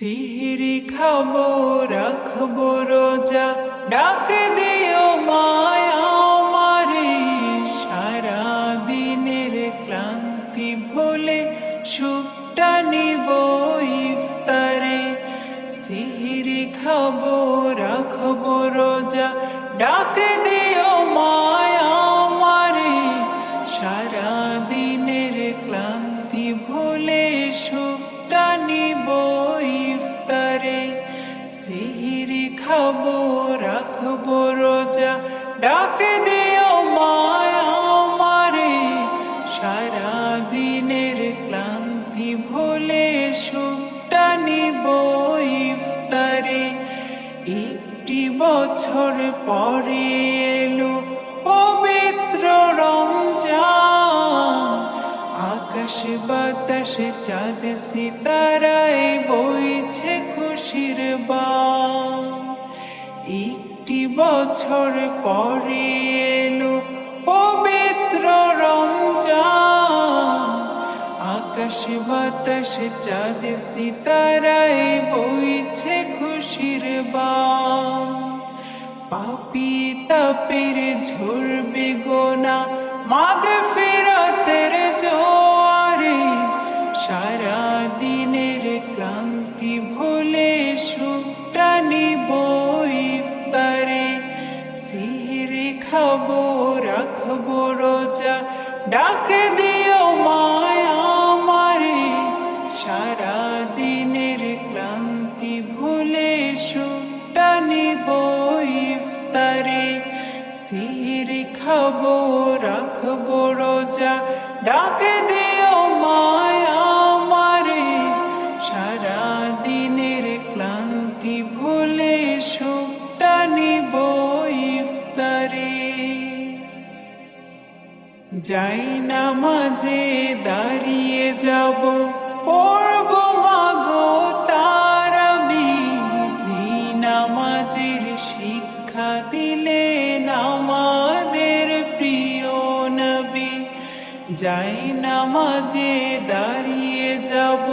সিহিরি খাব, রাখব রোজা। ডাক দিও মায়া আমারে সারা দিনের ক্লান্তি ভুলে সুখটা নিব ইফতারে। সিহিরি খাব, রাখব রোজা। ডাক দিও সিহিরি খাব রাখব রোজা। ডাক দিও মায়া আমারে সারা দিনের ক্লান্তি ভুলে সুখটা নিব ইফতারে। একটি বছর পরে এলো পবিত্র রমজান। আকাশ বাতাস, চাঁদ, সিতারায় বইছে খুশির একটি বছর পরে এলো পবিত্র রমজান। আকাশ বাতাস, চাঁদ, সিতারায় বইছে খুশির বা পাপি তাপের ঝরবে গোনা রাখব দিও মায়া ক্লান্তি ভুলে ইফতারে। খাব রাখব রোজা ডাক দিও মায়া যাই না মাঝে দাঁড়িয়ে যাব। পড়ব মাগো তারাবি জি নামাজের শিক্ষা দিলেন আমাদের প্রিয় নবী। যাই নামাজে দাঁড়িয়ে যাব,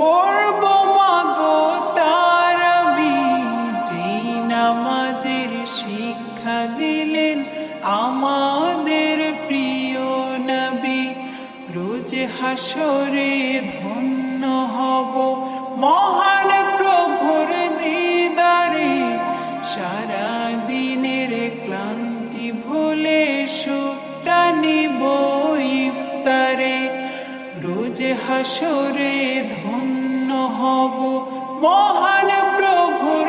পড়ব হাসরে ধন্য হব। মহান প্রভুর দিদারে সারা দিনের ক্লান্তি ভুলে সুখটা নিব ইফতারে। রোজ হাসরে ধন্য হব। মহান প্রভুর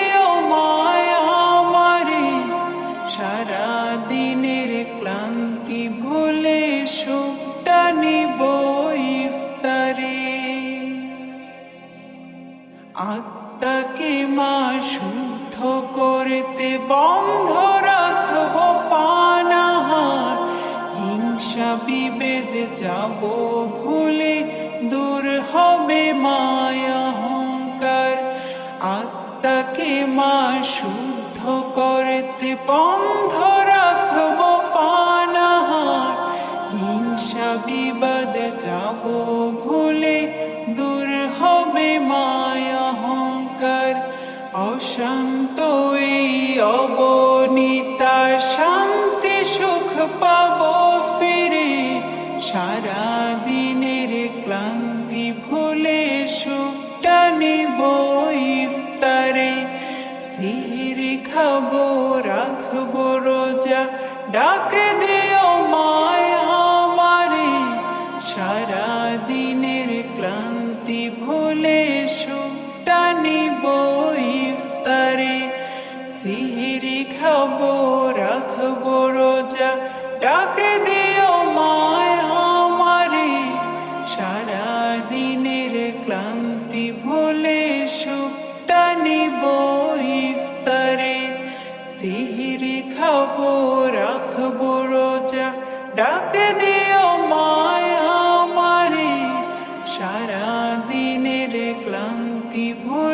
আত্মাকে মা শুদ্ধ করতে বন্ধ রাখব পানাহার। হিংসা, বিভেদ, যাব ভুলে দূর হবে মায়া, অহংকার। আত্মাকে মা শুদ্ধ করতে বন্ধ অশান্ত এই অবনীতা, শান্তি সুখ পাবো ফিরে। সারা দিনের ক্লান্তি ভুলে সুখটা নিব ইফতারে। সিহিরি খাব, রাখব রোজা, ডাক দিও মায়া আমারে। সারা দিনের ক্লান্তি ভুলে সিহিরি খাব রাখব রোজা ডাক দিও মায়া মারি সারা দিনের ক্লান্তি ভোর